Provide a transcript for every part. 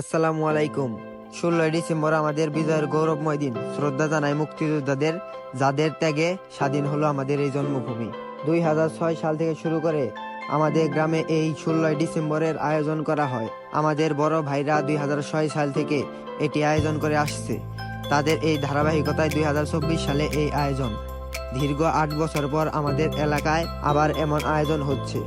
আসসালামু আলাইকুম। ষোলোই ডিসেম্বর আমাদের বিজয়ের গৌরবময় দিন। শ্রদ্ধা জানাই মুক্তিযোদ্ধাদের, যাদের ত্যাগে স্বাধীন হলো আমাদের এই জন্মভূমি। দুই হাজার ছয় সাল থেকে শুরু করে আমাদের গ্রামে এই ষোলোই ডিসেম্বরের আয়োজন করা হয়। আমাদের বড় ভাইরা দুই হাজার ছয় সাল থেকে এটি আয়োজন করে আসছে। তাদের এই ধারাবাহিকতায় দুই হাজার চব্বিশ সালে এই আয়োজন। দীর্ঘ আট বছর পর আমাদের এলাকায় আবার এমন আয়োজন হচ্ছে।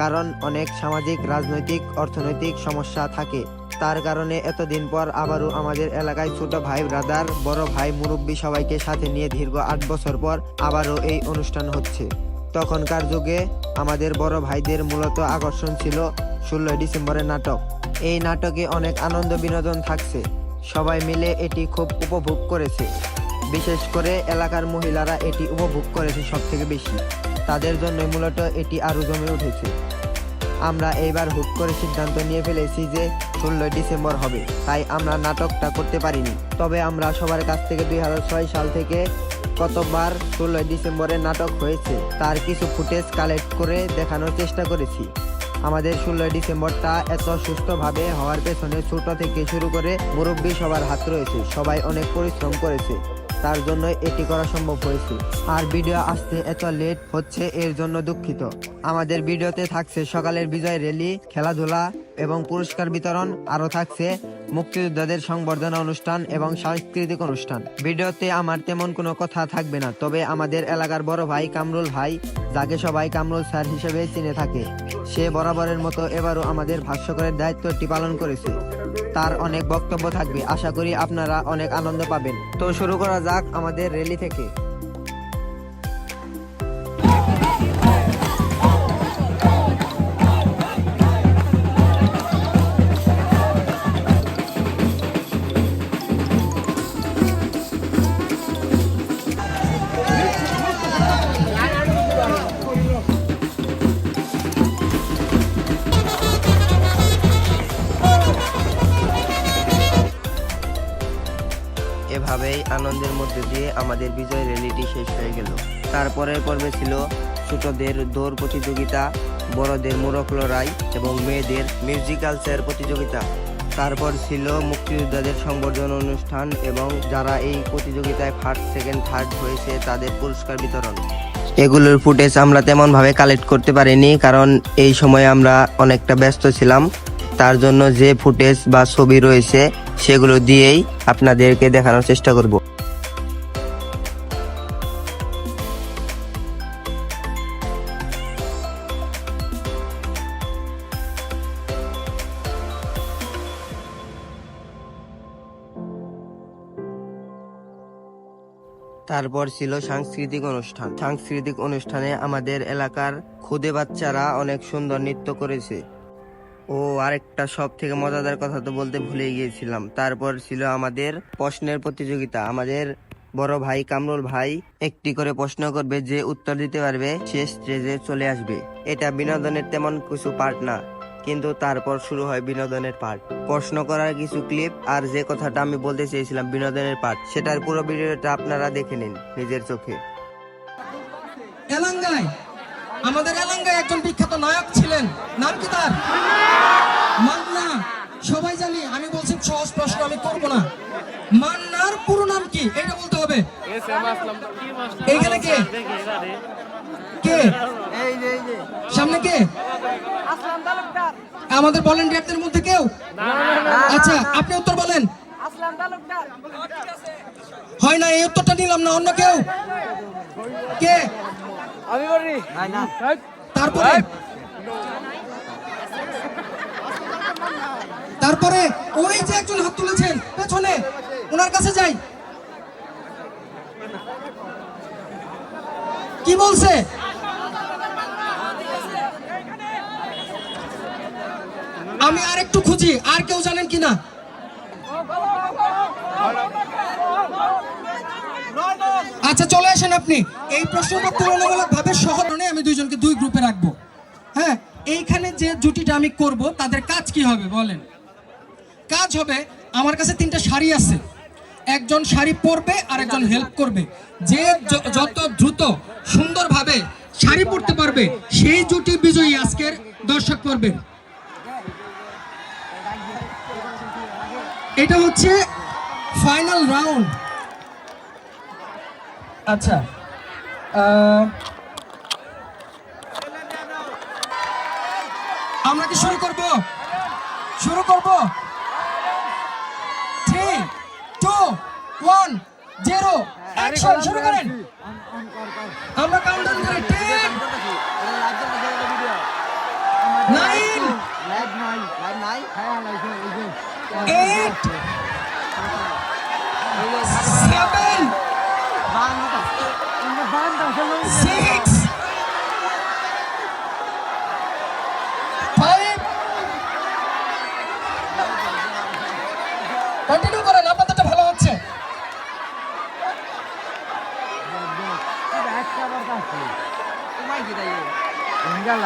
কারণ অনেক সামাজিক, রাজনৈতিক, অর্থনৈতিক সমস্যা থাকে। তার কারণে এতদিন পর আবারও আমাদের এলাকায় ছোট ভাই ব্রাদার, বড় ভাই মুরব্বী সবাইকে সাথে নিয়ে দীর্ঘ আট বছর পর আবারও এই অনুষ্ঠান হচ্ছে। তখনকার যুগে আমাদের বড় ভাইদের মূলত আকর্ষণ ছিল ষোলোই ডিসেম্বরের নাটক। এই নাটকে অনেক আনন্দ বিনোদন থাকছে। সবাই মিলে এটি খুব উপভোগ করেছে। বিশেষ করে এলাকার মহিলারা এটি উপভোগ করেছে সব থেকে বেশি। তাদের জন্য মূলত এটি আরও জমে উঠেছে। আমরা এইবার হুট করে সিদ্ধান্ত নিয়ে ফেলেছি যে ষোলোই ডিসেম্বর হবে, তাই আমরা নাটকটা করতে পারিনি। তবে আমরা সবার কাছ থেকে দুই হাজার ছয় সাল থেকে কতবার ষোলোই ডিসেম্বরে নাটক হয়েছে, তার কিছু ফুটেজ কালেক্ট করে দেখানোর চেষ্টা করেছি। আমাদের ষোলোই ডিসেম্বরটা এত সুস্থভাবে হওয়ার পেছনে ছোট থেকে শুরু করে মুরব্বী সবার হাত রয়েছে, সবাই অনেক পরিশ্রম করেছে। তার জন্য এটি করা সম্ভব হয়েছে। আর ভিডিও আসতে এত লেট হচ্ছে, এর জন্য দুঃখিত। আমাদের ভিডিওতে থাকছে সকালের বিজয় র্যালি, খেলাধুলা এবং পুরস্কার বিতরণ। আরও থাকছে মুক্তিযোদ্ধাদের সংবর্ধনা অনুষ্ঠান এবং সাংস্কৃতিক অনুষ্ঠান। ভিডিওতে আমার তেমন কোনো কথা থাকবে না, তবে আমাদের এলাকার বড় ভাই কামরুল ভাই, যাকে সবাই কামরুল স্যার হিসেবে চিনে থাকে, সে বরাবরের মতো এবারও আমাদের ভাষ্যকরের দায়িত্বটি পালন করেছে। তার অনেক বক্তব্য থাকবে। আশা করি আপনারা অনেক আনন্দ পাবেন। তো শুরু করা যাক আমাদের র্যালি থেকে। আনন্দের মধ্যে দিয়ে আমাদের বিজয় র্যালিটি শেষ হয়ে গেল। তারপরের পর্বে ছিল ছোটদের দৌড় প্রতিযোগিতা, বড়দের মোরক লড়াই এবং মেয়েদের মিউজিক্যাল চেয়ার প্রতিযোগিতা। তারপর ছিল মুক্তিযোদ্ধাদের সংবর্ধনা অনুষ্ঠান এবং যারা এই প্রতিযোগিতায় ফার্স্ট সেকেন্ড থার্ড হয়েছে তাদের পুরস্কার বিতরণ। এগুলোর ফুটেজ আমরা তেমনভাবে কালেক্ট করতে পারিনি কারণ এই সময় আমরা অনেকটা ব্যস্ত ছিলাম। তার জন্য যে ফুটেজ বা ছবি রয়েছে সেগুলো দিয়েই আপনাদেরকে দেখানোর চেষ্টা করব। তারপর ছিল সাংস্কৃতিক অনুষ্ঠান। সাংস্কৃতিক অনুষ্ঠানে আমাদের এলাকার খুদে বাচ্চারা অনেক সুন্দর নৃত্য করেছে। ও আরেকটা সব থেকে মজাদার কথা তো বলতে ভুলে গিয়েছিলাম। তারপর ছিল আমাদের প্রশ্নের প্রতিযোগিতা। আমাদের বড় ভাই কামরুল ভাই একটি করে প্রশ্ন করবে যে উত্তর দিতে পারবে, সে স্টেজে চলে আসবে। এটা বিনোদনের তেমন কিছু পার্ট না, কিন্তু তারপর শুরু হয় বিনোদনের পার্ট প্রশ্ন করার কিছু ক্লিপ আর যে কথাটা আমি বলতে চেয়েছিলাম বিনোদনের পার্ট সেটার পুরো ভিডিওটা আপনারা দেখে নিন নিজের চোখে। এলাঙ্গায়, আমাদের এলাঙ্গায় একজন বিখ্যাত নায়ক ছিলেন। নাম কি তার? সবাই জানি আমি বলছি সহজ প্রশ্ন আমি করব না। মান্নার পুরো নাম কি? এটা বলতে হবে। এইখানে কে? কে? সামনে কে? আমাদের ভলেন্টিয়ারদের মধ্যে কেউ? আচ্ছা আপনি উত্তর বলেন। হয় না এই উত্তরটা নিলাম না অন্য কেউ? কে? আমি বলি। তারপরে? তারপরে ওই যে একজন হাত তুলেছেন, পেছনে, ওনার কাছে যাই। কি বলছে? আমি আর একটু খুঁজি, আর কেউ জানেন কিনা? আচ্ছা চলে আসেন আপনি। এই প্রশ্নটা তুলনামূলক ভাবে সহজ নয়, আমি দুইজনকে দুই গ্রুপে রাখব। হ্যাঁ এইখানে যে জুটিটা আমি করব, তাদের কাজ কি হবে, বলেন। কাজ হবে, আমার কাছে তিনটা শাড়ি আছে। একজন শাড়ি পরবে আর একজন হেল্প করবে। যে যত দ্রুত সুন্দরভাবে শাড়ি পরতে পারবে, সেই জুটি বিজয়ী আজকের দর্শক করবেন এটা হচ্ছে ফাইনাল রাউন্ড আচ্ছা আমরা কি শুরু করব? শুরু করব? ওয়ান জিরো অ্যাকশন শুরু করেন। আমরা কাউন্টডাউন করি ten nine! Eight! Seven! Six! Five! Continue করেন আপনাদেরটা ভালো হচ্ছে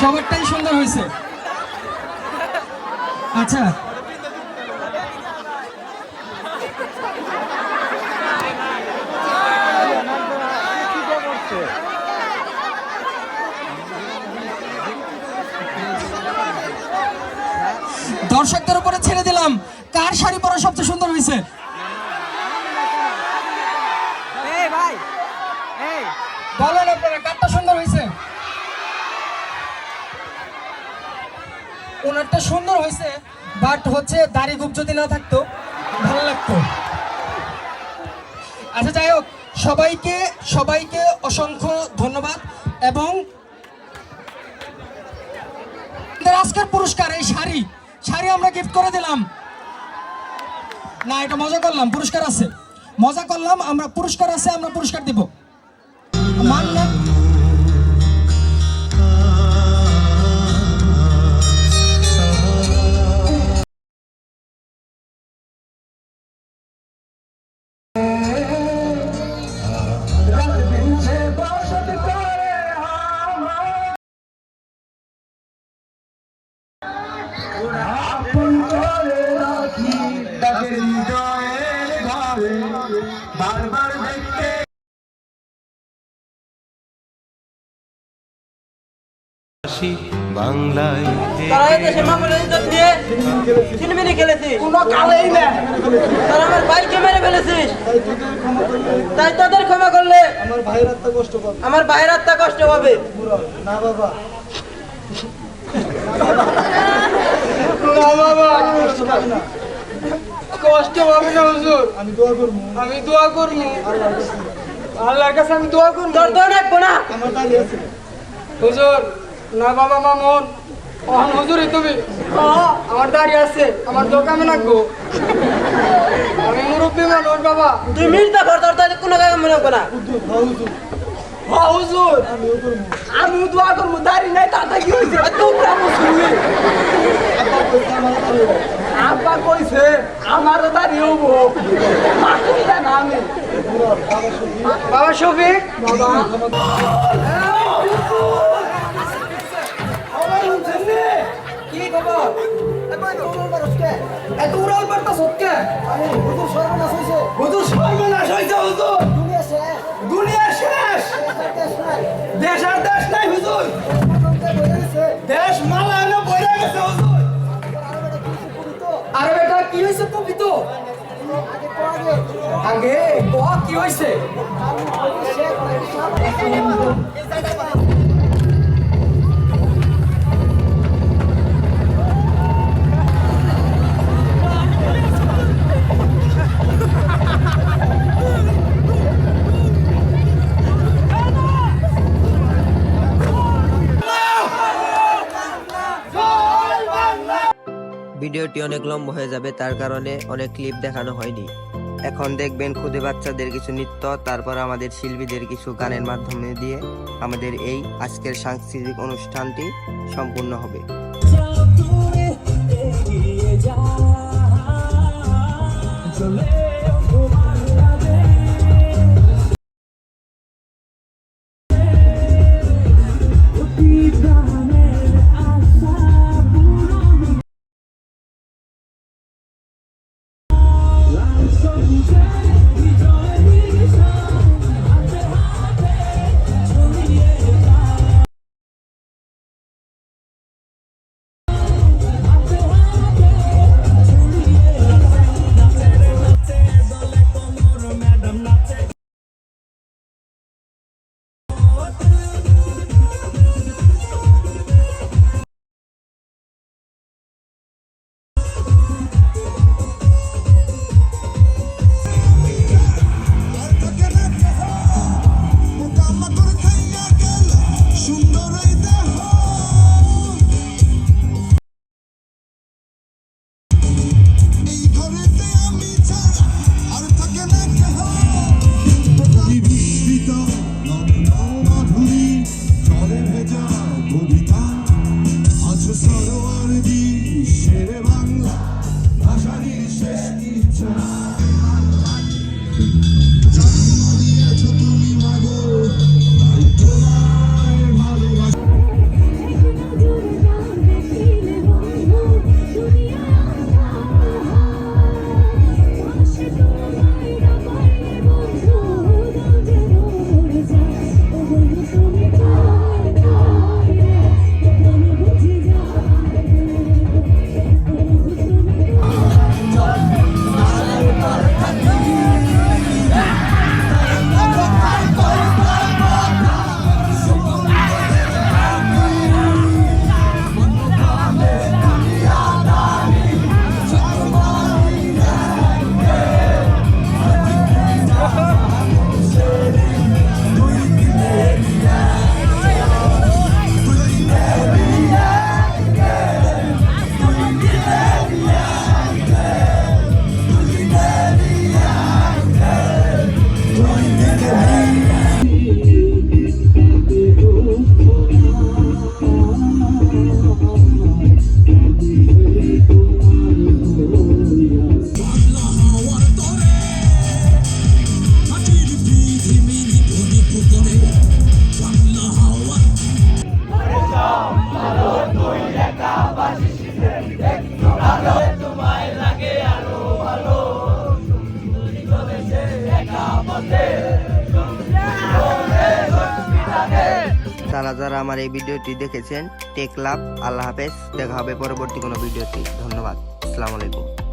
সবারটাই সুন্দর হয়েছে। আচ্ছা। দর্শকদের উপরে ছেড়ে দিলাম। কার শাড়ি পরা সবচেয়ে সুন্দর হয়েছে এই ভাই এই বলেন আপনারা কারটা সুন্দর হয়েছে ওনারটা সুন্দর হয়েছে বাট হচ্ছে দাড়ি গুপ যদি না থাকতো, ভালো লাগতো। আচ্ছা যাই হোক, সবাইকে সবাইকে অসংখ্য ধন্যবাদ এবং আজকের পুরস্কার, এই শাড়ি শাড়ি আমরা গিফট করে দিলাম। না, এটা মজা করলাম, পুরস্কার আছে। মজা করলাম, আমরা পুরস্কার আছে, আমরা পুরস্কার দিব। মান্না না। তারা আমার ভাইকে মেরে ফেলেছিস। তাই তোদের ক্ষমা করলে আমার ভাইয়ের আত্মা কষ্ট পাবে। আমার ভাইয়ের আত্মা কষ্ট পাবে। না বাবা। না বাবা কষ্ট পাবে না হুজুর। আমি দোয়া করব। আমি দোয়া করব। আল্লাহর কাছে আমি দোয়া করব। তোর দোয়া রাখব না? হুজুর না বাবা মামুন অহন হুজুরই তুমি। আমার দাড়ি আছে আমার দোকানে লাগবো। আমি মুরব্বী মানুষ বাবা। তুই মির্জা ভর তোর দাড়ি কোনো কাজ মনে হবে না। হুজুর। আমি দোয়া করব দাড়ি নাই তাতে কি হয়েছে তোমরা মুসলিম। আব্বা কইছে আমার দাড়ি হব না আমি। বাবা শফিক। বাবা কি খবর? এত উড়াল পারতা সত্যি হুজুর সর্বনাশ হইছে। হুজুর সর্বনাশ হইছে হুজুর। দুনিয়া শেষ। দেশ আর দেশ নাই হুজুর। দেশ মালানো বেটা তুমি তো? আগে ক কি হইছে অনেক লম্বা হয়ে যাবে, তার কারণে অনেক ক্লিপ দেখানো হয়নি। এখন দেখবেন খুদে বাচ্চাদের কিছু নৃত্য, তারপর আমাদের শিল্পীদের কিছু গানের মাধ্যমে দিয়ে আমাদের এই আজকের সাংস্কৃতিক অনুষ্ঠানটি সম্পূর্ণ হবে। তারা আমার এই ভিডিওটি দেখেছেন, টেক লাভ, আল্লাহ হাফেজ। দেখা হবে পরবর্তী কোনো ভিডিওতে। ধন্যবাদ। আসসালামু আলাইকুম।